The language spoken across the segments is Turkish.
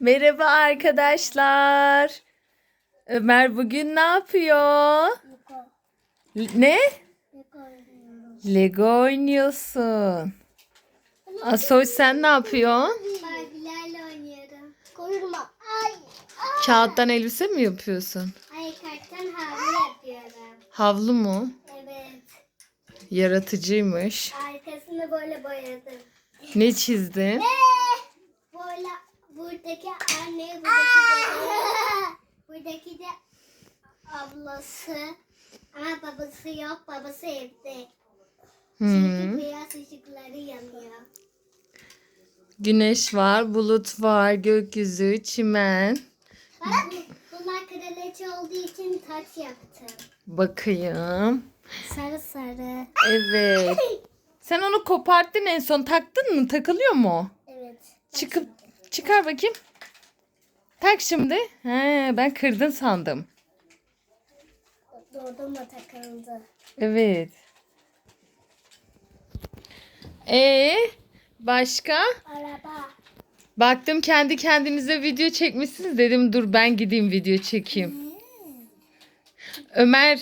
Merhaba arkadaşlar. Ömer bugün ne yapıyor? Ne? Lego oynuyorsun. Asoy sen ne yapıyorsun? Barbie'lerle oynuyorum. Koruma. Ay. Kağıttan elbise mi yapıyorsun? Ay karttan havlu yapıyorum. Havlu mu? Evet. Yaratıcıymış. Arkasını böyle boyadım. Ne çizdin? Böyle buradaki anne, buradaki de, buradaki de ablası. Ama babası yok, babası evde. Çünkü beyaz ışıkları yanıyor. Güneş var, bulut var, gökyüzü, çimen. Bak, bunlar kraliçe olduğu için taç yaptım. Bakayım. Sarı sarı. Evet. Sen onu koparttın en son taktın mı? Takılıyor mu? o? Evet. Çıkıp çıkar bakayım. Tak şimdi. He, ben kırdın sandım. Doğdum da takıldı. Evet. Ee, başka? Araba. Baktım kendi kendinize video çekmişsiniz dedim dur ben gideyim video çekeyim. Ömer,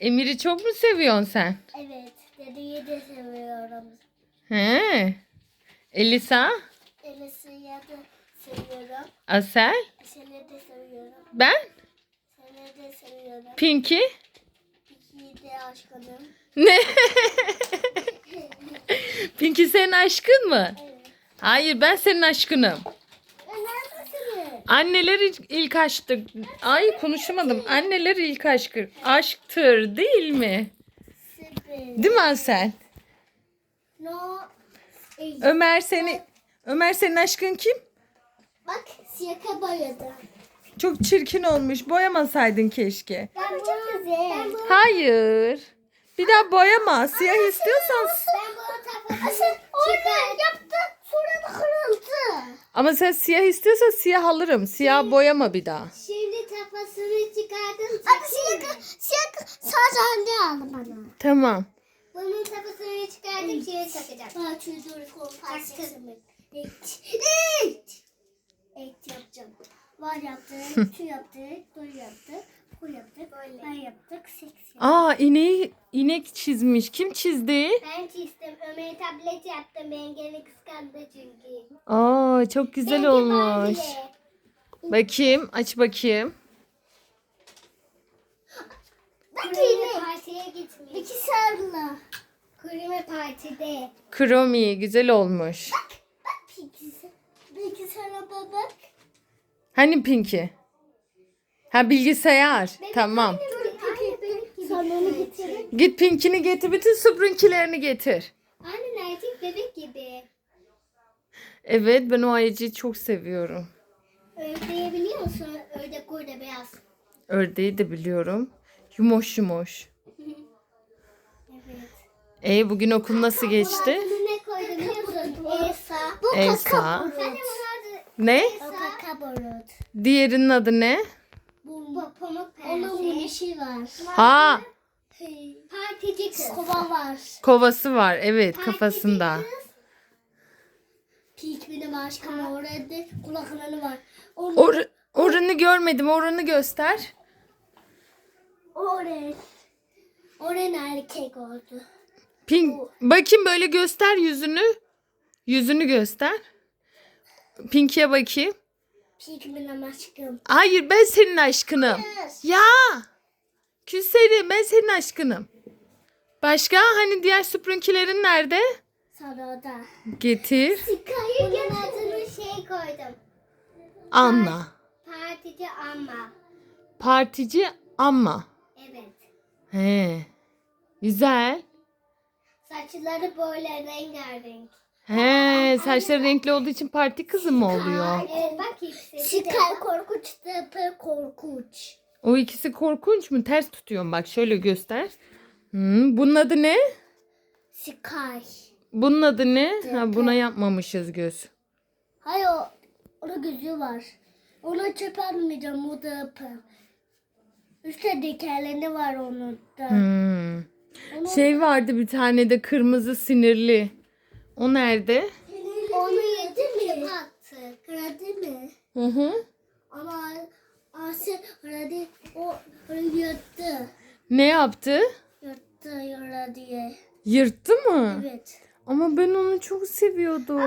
Emir'i çok mu seviyorsun sen? Evet. Dediği de seviyorum. He. Elisa, Elisi'yi de seviyorum. Asel, Seni de seviyorum. ben, Seni de seviyorum. Pinky. De aşkınım. Ne? Pinky senin aşkın mı? Evet. Hayır ben senin aşkınım. Anneler ilk, aşktır. Ay konuşamadım. Anneler ilk aşkı. Aşktır değil mi? Değil mi Asel? No. Ömer seni Ömer senin aşkın kim? Bak siyaka boyadı. Çok çirkin olmuş. Boyamasaydın keşke. Ben bu çok güzel. Hayır. Bir daha boyama. Siyah istiyorsan. ben bu kafasını Orada yaptı. Sonra da kırıldı. Ama sen siyah istiyorsan siyah alırım. Siyah boyama bir daha. Şimdi kafasını çıkardım. Hadi siyaka, siyaka sadece anne aldı bana. Tamam. Bunun kafasını çıkardım şeye takacağım. Bak çocuğu korkarsın. Evet. Evet. Evet yapacağım. Var yaptık, şu yaptık, dur yaptık, bu yaptık, ben yaptık, seks yaptık. Aa ineği inek çizmiş. Kim çizdi? Ben çizdim. Ömer tablet yaptım. Ben gene kıskandı çünkü. Aa çok güzel Benimki olmuş. Barbie'le. Bakayım, aç bakayım. Kurime partiye gitmiş. İki sarılı. Kurime partide. Kromi güzel olmuş. Bak pikisi. Bilgisayara bak. Hani Pinky? Ha bilgisayar. Tamam. Sonra onu getirin. Git Pinky'ni getir. Bütün Sprunky'lerini getir. Anne erkek bebek gibi. Evet ben o ayıcıyı çok seviyorum. Ördeği biliyor musun? Ördek burada beyaz. Ördeği de biliyorum. Yumoş yumoş. Evet. E bugün okul nasıl geçti? Ne koydum biliyor musun? Elsa. Bu Elsa. Sen de bunun adı Ne? Borut. Diğerinin adı ne? Bu pamuk prensi. Onun işi var. Ha Partici kız. Kova var. kovası var. Evet kafasında. Pik benim aşkım orada kulakları var. Onun Or oranı görmedim. Oranı göster. Oren. Oren erkek oldu. Pink. Bakayım böyle göster yüzünü. Yüzünü göster. Pinky'e bakayım. Pik benim aşkım. Hayır ben senin aşkınım. Ya. Küserim ben senin aşkınım. Başka hani diğer süprünkilerin nerede? Sarıda. Getir. Bunun adını şey koydum. Anla. Partici ama. Partici ama. Evet. He. Güzel. Saçları böyle rengarenk. He, saçları renkli olduğu için parti kızı mı oluyor? Evet bak ikisi. Sikay korkunç tıpı korkunç. O ikisi korkunç mu? Ters tutuyorum bak şöyle göster. Hmm, bunun adı ne? Sikay. Bunun adı ne? Ha, buna yapmamışız göz. Hayır o, onun gözü var. Ona çöp atmayacağım o da yapı. Üstte dikenleri var onun da. Hmm. Onu, Şey vardı bir tane de kırmızı sinirli. O nerede? Mi? Kırdı mı? Hı hı. Ama Asya orada o yırttı. Ne yaptı? Yırttı yara diye. Yırttı mı? Evet. Ama ben onu çok seviyordum.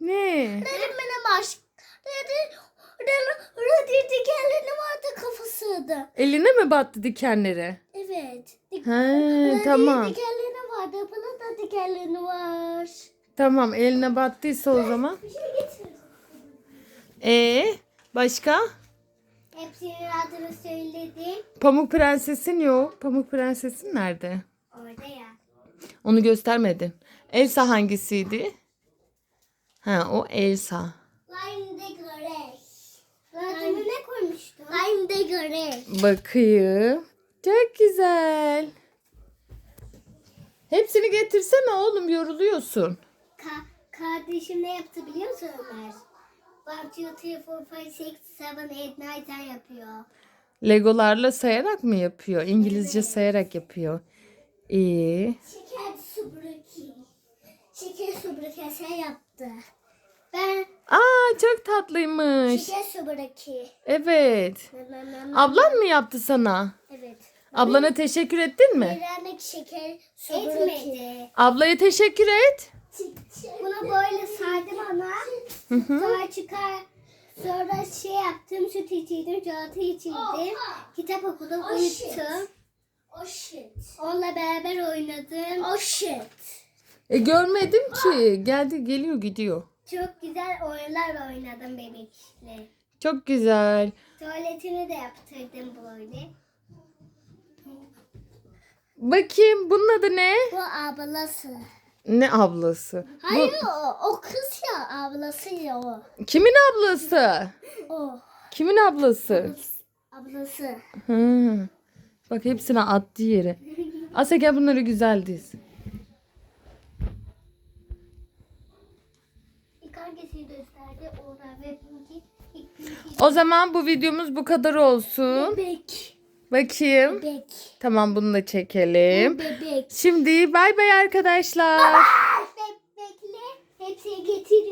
Ne? Dedim bana baş. Dedi. Orada dikenleri vardı kafasıydı. Eline mi battı dikenleri? Evet. Dik- He tamam. Dikenleri vardı. Bana da dikenleri var. Tamam eline battıysa o zaman. Bir şey getir. Ee başka? Hepsinin adını söyledim. Pamuk Prenses'in yok. Pamuk Prenses'in nerede? Orada ya. Onu göstermedin. Elsa hangisiydi? Ha o Elsa. Lime de göre. Adını ne koymuştun? Lime de göre. Bakayım. Çok güzel. Hepsini getirsene oğlum yoruluyorsun. Ka kardeşim ne yaptı biliyor musun Ömer? One, two, three, four, five, six, seven, eight, nine, ten yapıyor. Legolarla sayarak mı yapıyor? İngilizce sayarak yapıyor. İyi. Şeker süpürge. Şeker süpürge sen yaptı. Ben Aa çok tatlıymış. şeker süpürge. Evet. Ablan mı yaptı sana? Evet. Ablana teşekkür ettin mi? Öğrenmek şeker süpürge. Etmedi. Ablaya teşekkür et. Bunu böyle sardım ana. Hı hı. Sonra çıkar. Sonra şey yaptım. Süt içirdim. Çikolata içirdim. Kitap okudum. Unuttum. Oh shit. Onunla beraber oynadım. Oh shit. E görmedim ki. Geldi geliyor gidiyor. Çok güzel oyunlar oynadım bebekle. Çok güzel. Tuvaletini de yaptırdım böyle. Bakayım bunun adı ne? Bu ablası. Ne ablası? Hayır o, o kız ya ablası ya o. Kimin ablası? O Kimin ablası? ablası. Hı. Bak hepsine attı yere. Asya gel bunları güzel diz. O zaman bu videomuz bu kadar olsun. Bebek. Bakayım. Bebek. Tamam bunu da çekelim. Bebek. Şimdi bay bay arkadaşlar. Bebekle hepsini getirin.